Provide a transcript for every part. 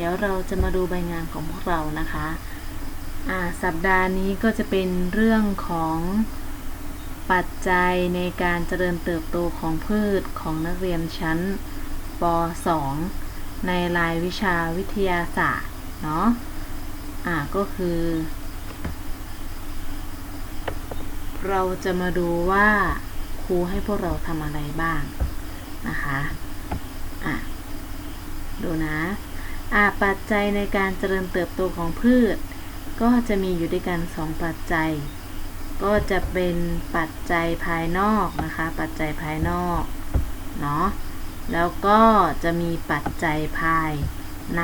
เดี๋ยวเราจะมาดูใบงานของพวกเรานะคะอ่าสัปดาห์นี้ก็จะเป็นเรื่องของปัจจัยในการเจริญเติบโตของพืชของนักเรียนชั้นป .2 ในรายวิชาวิทยาศาสตร์เนาะอ่าก็คือ เราจะมาดูว่าครูให้พวกเราทำอะไรบ้างนะคะอะดูนะ อะปัจจัยในการเจริญเติบโตของพืช ก็จะมีอยู่ด้วยกัน2ปัจจัย ก็จะเป็นปัจจัยภายนอกนะคะ ปัจจัยภายนอกเนาะแล้วก็จะมีปัจจัยภายใน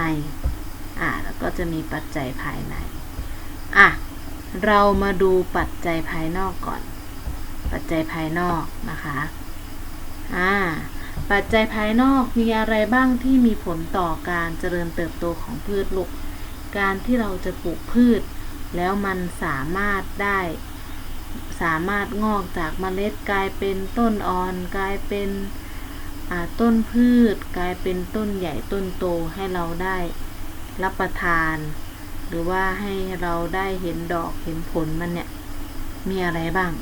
อะแล้วก็จะมีปัจจัยภายในอะเรามาดูปัจจัยภายนอกก่อน ปัจจัยภายนอกนะคะอ่า ปัจจัยภายนอกมีอะไรบ้างที่มีผลต่อการเจริญเติบโตของพืชลูก การที่เราจะปลูกพืช แล้วมันสามารถได้ สามารถงอกจากเมล็ดกลายเป็นต้นอ่อน กลายเป็นต้นพืช กลายเป็นต้นใหญ่ต้นโตให้เราได้รับประทาน หรือว่าให้เราได้เห็นดอกเห็นผลมันเนี่ยมีอะไรบ้าง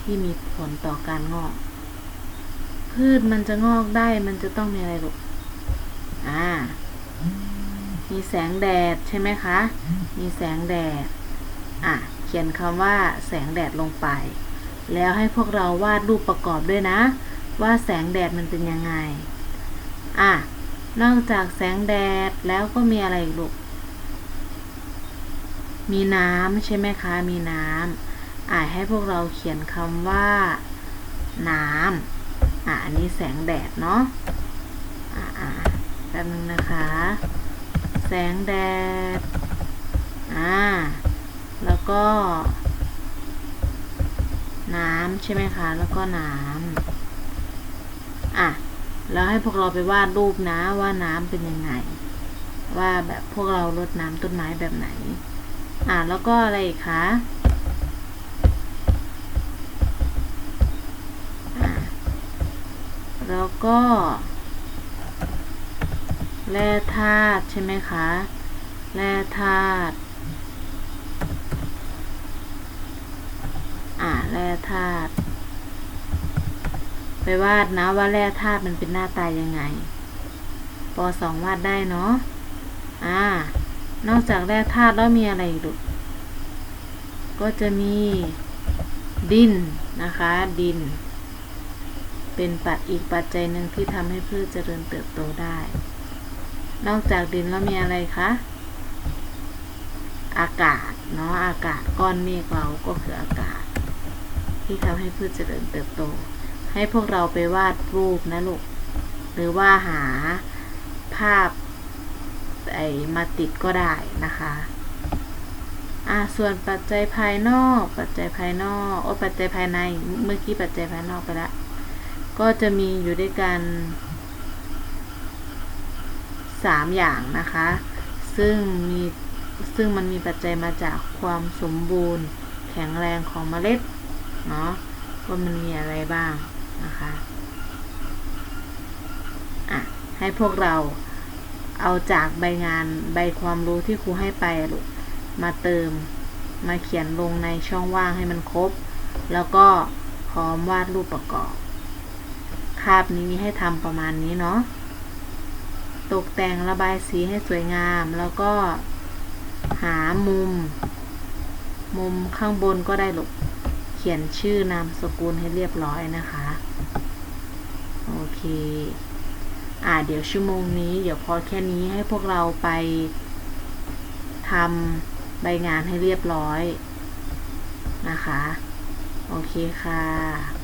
ที่มีผลต่อการงอก พืชมันจะงอกได้มันจะต้องมีอะไรลูก อ่า มีแสงแดดใช่ไหมคะ มีแสงแดด อะ เขียนคำว่าแสงแดดลงไป แล้วให้พวกเราวาดรูปประกอบด้วยนะ ว่าแสงแดดมันเป็นยังไง อะ นอกจากแสงแดดแล้วก็มีอะไรลูก มีน้ำใช่ไหมคะ มีน้ำอะให้พวกเราเขียนคำว่า น้ำ อะอันนี้แสงแดดเนาะอะอะแป๊บนึงนะคะ แสงแดดอ่าแล้วก็ น้ำใช่ไหมคะ แล้วก็น้ำอะแล้วให้พวกเราไปวาดรูปนะว่าน้ำเป็นยังไง ว่าแบบพวกเรารดน้ำต้นไม้แบบไหน อะแล้วก็อะไรอีกคะ แล้ว ก็แร่ธาตุใช่ไหมคะ แร่ธาตุอ่าแร่ธาตุไปวาดนะว่าแร่ธาตุมันเป็นหน้าตายยังไงปสองวาดได้เนาะอ่านอกจากแร่ธาตุแล้วมีอะไรอีกลูกก็จะมีดินนะคะดิน เป็นปัจอีกปัจจัยหนึ่งที่ทำให้พืชเจริญเติบโตได้ นอกจากดินแล้วมีอะไรคะ อากาศเนาะอากาศก้อนเมฆเราก็คืออากาศ ที่ทำให้พืชเจริญเติบโต ให้พวกเราไปวาดรูปนะลูกหรือว่าหาภาพไอมาติดก็ได้นะคะอ่าส่วนปัจจัยภายนอก ปัจจัยภายนอก โอ้ปัจจัยภายใน เมื่อกี้ปัจจัยภายนอกไปแล้ว ก็จะมีอยู่ด้วยกันสามอย่างนะคะ ซึ่งมีซึ่งมันมีปัจจัยมาจากความสมบูรณ์ แข็งแรงของเมล็ดเนาะว่ามันมีอะไรบ้างนะคะอะให้พวกเราเอาจากใบงานใบความรู้ที่ครูให้ไปลูกมาเติมมาเขียนลงในช่องว่างให้มันครบ แล้วก็พร้อมวาดรูปประกอบ คาบนี้ให้ทำประมาณนี้เนาะตกแต่งระบายสีให้สวยงาม แล้วก็หามุม มุมข้างบนก็ได้หลูกเขียนชื่อนามสกุลให้เรียบร้อยนะคะ โอเค อ่าเดี๋ยวชั่วโมงนี้ เดี๋ยวพอแค่นี้ให้พวกเราไปทำใบงานให้เรียบร้อยนะคะ โอเคค่ะ